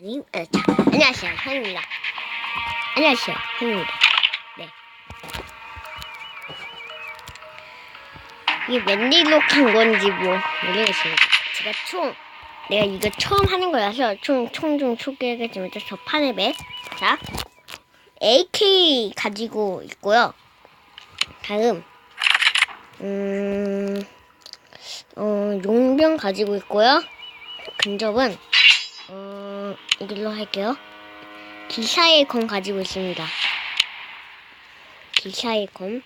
아니, 어, 자, 안녕하세요, 현입니다. 안녕하세요, 현입니다. 네. 이게 웬일로 간 건지 뭐 모르겠습니다. 제가 총, 내가 이거 처음 하는 거라서 총, 총 좀 소개하겠습니다. 저 파네백. 자, AK 가지고 있고요. 다음, 음, 어, 용병 가지고 있고요. 근접은, 어, 이걸로 할게요. 기사의 검 가지고 있습니다. 기사의 검.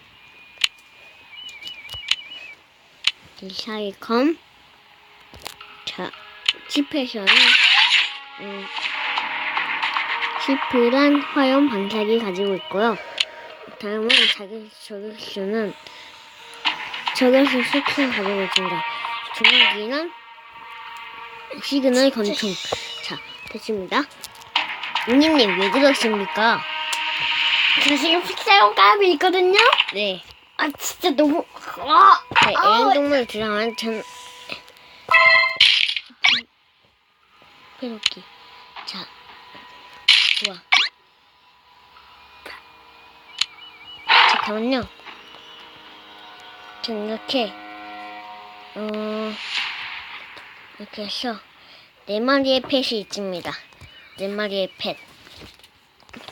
기사의 검. 자, 지폐션은, 음, 시프란 화염 방사기 가지고 있고요. 다음은 자기 저격수는 저격수 스킬 가지고 있습니다. 조각기는 시그널 권총. 자, 됐습니다. 웅님님 왜 그러십니까? 저 지금 픽사용 까비 있거든요? 네. 아, 진짜 너무, 아! 네, 애완동물 드라마는 전, 페로키. 자, 좋아. 잠깐만요. 전 이렇게, 어, 이렇게 해서, 네 마리의 펫이 있습니다. 네 마리의 펫.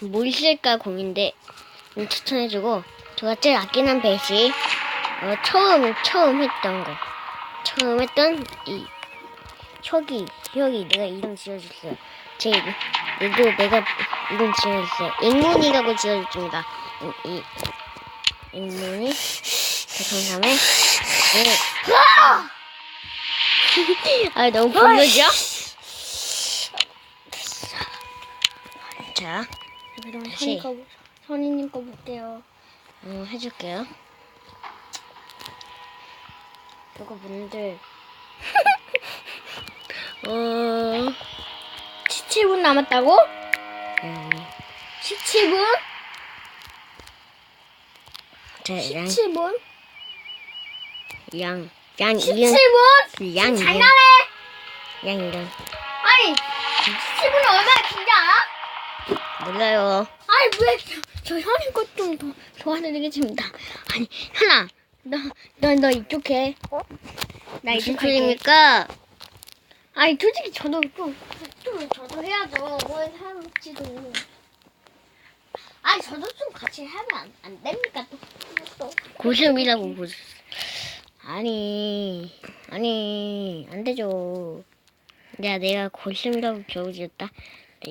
뭘 쓸까 고민인데, 음, 추천해주고, 제가 제일 아끼는 펫이, 어, 처음, 처음 했던 거. 처음 했던 이, 혁이, 혁이 내가 이름 지어줬어요. 제 이름, 얘도 내가 이름 지어줬어요. 앵무니라고 지어줬습니다. 이, 이, 앵무니. 그 다음에, 네. 아, 너무 불러죠? 자, 그럼 다시. 선이 거, 선이님 거 볼게요. 음, 해줄게요. 이거 뭔데? 어, 17분 남았다고? 음, 17분? 자, 양, 17분? 양, 양 이름, 17분? 양 이름, 장난해! 양 이름. 아니, 17분이 얼마나 긴지 알아? 몰라요. 아니, 왜, 저, 저 현이 것좀 더 도와드리겠습니다. 아니, 현아, 너, 너, 너 이쪽 해. 나 무슨 이쪽 할게. 소리입니까? 아니, 솔직히 저도 좀, 좀 저도 해야죠. 뭘 할지도. 아니, 저도 좀 같이 하면 안, 안 됩니까? 또, 또. 고sem이라고 보셨 아니, 아니, 안 되죠. 내가, 내가 고sem이라고 겨우 지었다.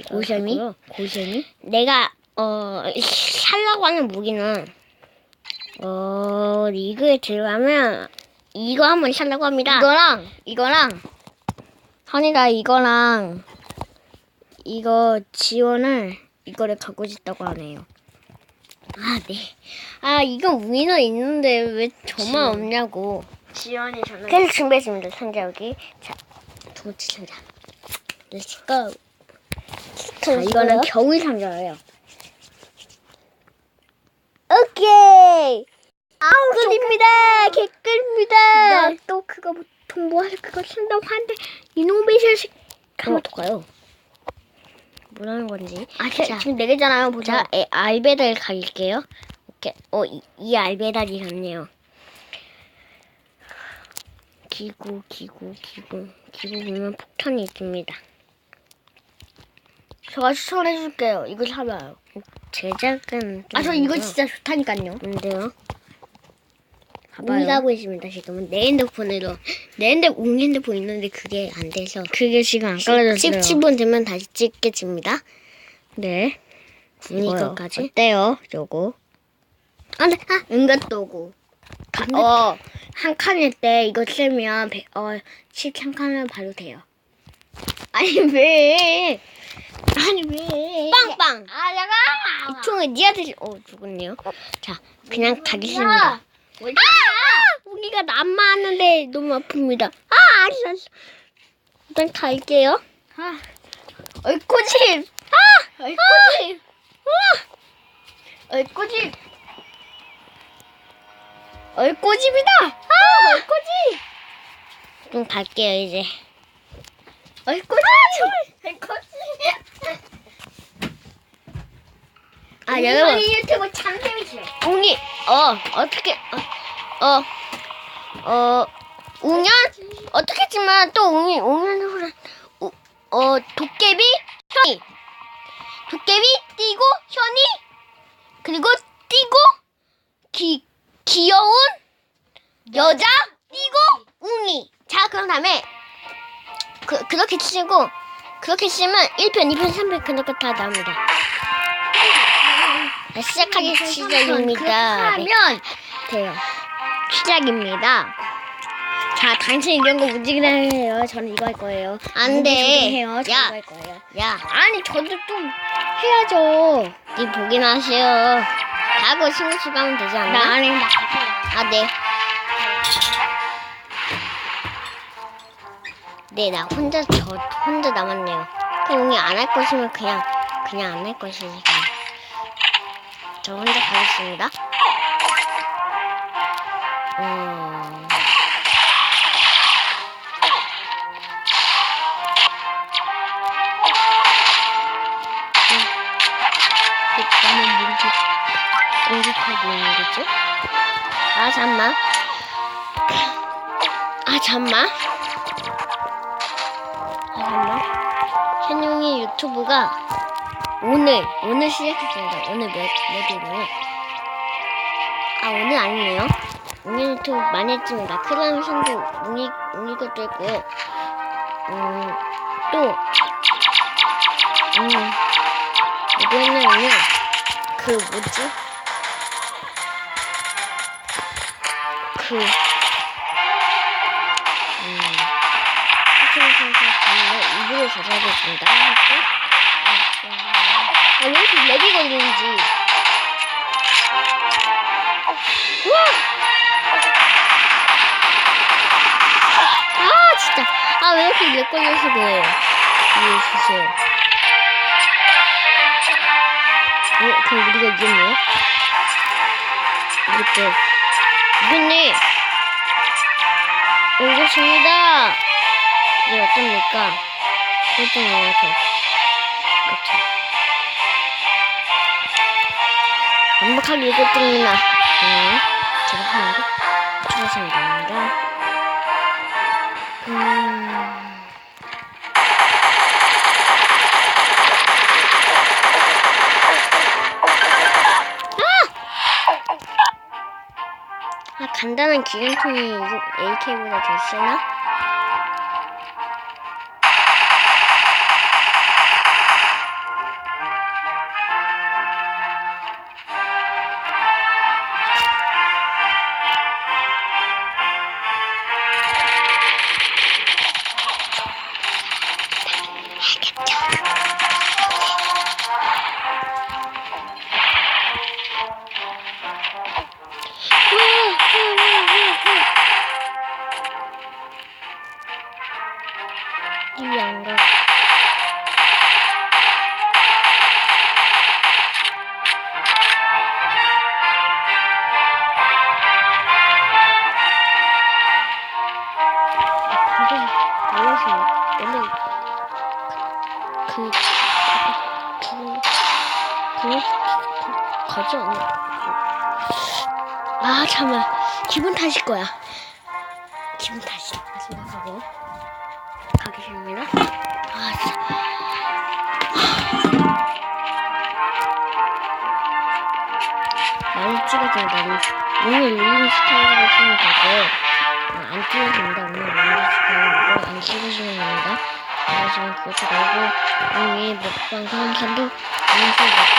고셈이? 하고요. 고sem이? 내가, 어, 살라고 하는 무기는, 어, 리그에 들어가면, 이거 한번 살라고 합니다. 이거랑 이거랑 선이가 이거랑 이거 지원을 이거를 갖고 싶다고 하네요. 아, 네. 아, 이거 위너 있는데 왜 저만 지원. 없냐고. 지원이 저는 그래서 준비했습니다, 상자 여기. 자, 두 번째 상자. Let's go. 자 이거는 겨울 상자예요. 오케이. 아우, 꿀입니다. 개꿀입니다. 나 또 그거 뭐돈 모아서 그거 쓴다고 하는데 이노베이션 식 가만 둬가요. 뭐라는 건지. 아 제, 자. 지금 네 개잖아요. 보자. 자, 에, 알베달 가릴게요. 오케이. 어, 이, 이 알베달이 좋네요. 기구, 기구, 기구. 기구 보면 폭탄이 있습니다. 제가 추천해 줄게요. 이거 사봐요. 제작은. 아 저 이거 진짜 좋다니까요. 뭔데요? 봐봐요. 웅이가고 있습니다, 지금은. 내 핸드폰으로. 내 핸드, 웅 핸드폰 있는데 그게 안 돼서. 그게 지금 안 깔려졌어요. 17분 되면 다시 찍겠습니다. 네. 것까지. 어때요? 요거. 안 돼, 아! 은가또고. 어, 한 칸일 때 이거 쓰면 배- 어, 13칸을 봐도 돼요. 아니 왜? 아니 왜? 빵빵! 아, 내가. 이 총을 니한테, 어, 죽었네요. 자, 그냥 가겠습니다. 왜? 아! 우리가 남았는데 너무 아픕니다. 아, 알았어. 일단 갈게요. 아, 얼꼬집. 아, 얼꼬집. 얼꼬집. 얼꼬집이다. 아, 얼꼬집. 좀 갈게요, 이제. 아이고, 아이고, 아 여러분. 우리 유튜브 참재밌어요. 웅이 어 어떻게 어어 어, 어, 웅연? 어떻게 했지만 또 웅이 웅연으로 어 도깨비? 현이 도깨비? 뛰고? 현이? 그리고 뛰고? 기 귀여운 여자? 뛰고? 웅이. 자 그런 다음에 그, 그렇게 치고, 그렇게 치면 1편, 2편, 3편, 그렇게 다 나옵니다. 자, 시작하기 시작입니다. 네. 하면 돼요. 시작입니다. 자, 당신 이런 거 무지개나 해요. 저는 이거 할 거예요. 안 돼. 해요. 저 야. 이거 할 거예요. 야, 아니, 저도 좀 해야죠. 니 보기나 하세요. 하고 스무스 가면 되지 않나? 나 안에 나. 아, 네. 네, 나 혼자, 저, 혼자 남았네요. 웅이 안 할 것이면 그냥, 그냥 안 할. 그냥. 저 혼자 가겠습니다. 음. 나는 뭔지 공격하고 있는 거지? 아, 잠만. 아, 잠만. 현용이 유튜브가 오늘, 오늘 시작했습니다. 오늘 몇, 몇일이요? 아, 오늘 아니네요. 오늘 유튜브 많이 했습니다. 크라운 선수, 웅이, 웅이 것도 했고, 음, 또, 음, 어디 했냐면요. 그, 뭐지? 그, 이불을 가져야겠습니다. 하고, 아, 왜 이렇게 렉이 걸리는지. 우와! 아, 진짜. 아, 왜 이렇게 렉 걸려서 그래요? 이해해 주세요. 어, 그럼 우리가 이겼네요? 이겼죠. 이겼네! 어, 이겼습니다! 이게 어떻습니까? 1등이에요, 저. 그쵸. 완벽하게 1등입니다. 네. 제가 하는 거 추가하시면 됩니다. 음. 아, 간단한 기름통이 AK보다 더 세나? 이안 가. 다들 몰라서 원래 가지 않나? 아, 잠깐만. 기분 탓일 거야. 기분 탓이야. 생각하고. 가겠습니다. 아. 많이 찍어줍니다. 오늘 룰링 스타일로 쓰면 되고, 어, 안 찍어줍니다. 오늘 룰링 스타일로 안 찍으시면 됩니다. 그래서 그것도 말고, 오늘 먹방 사람들도 오늘서 먹방,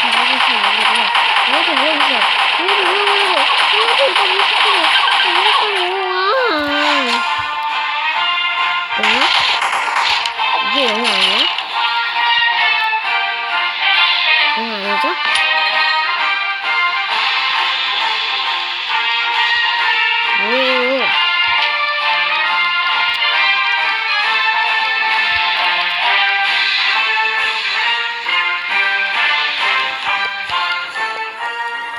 잘하시는 분들은, 이렇게 물어보세요. 이렇게 물어보세요. 이렇게 무식해요. 이렇게 물어 봐. 영어? 이게 영어 아니야? 영어 아니죠?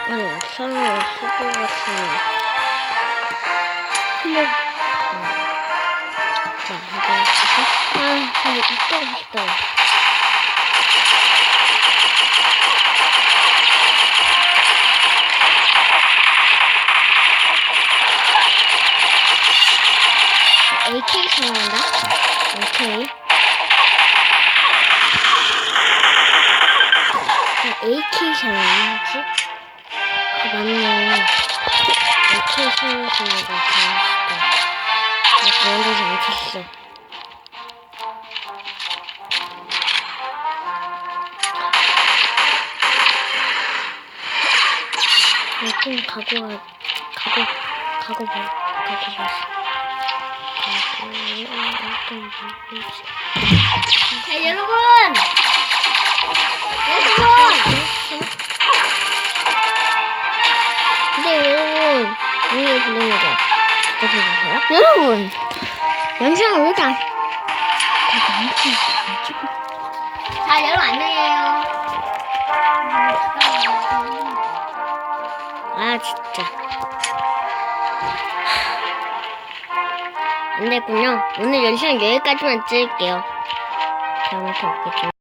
아니, 사람을 쓸것 같으면 한번 아니, 밑으로 있어요. AK 사용한다. 네. AK. AK 사용하지? 아, 맞네. AK 사용하는 거 같아. 나 그런 데서 못했어. 좀 가고, 가- 가고, 가고 봐, 가고 봐. 자, 여러분! 여러분! 근데 여러분, 이게 불러내죠. 기다려주세요. 여러분, 영상을 왜 이렇게 안, 자, 여러분, 안녕해요. 아, 진짜. 안 됐군요. 오늘 영상 여기까지만 찍을게요. 다음에 또 뵙겠죠.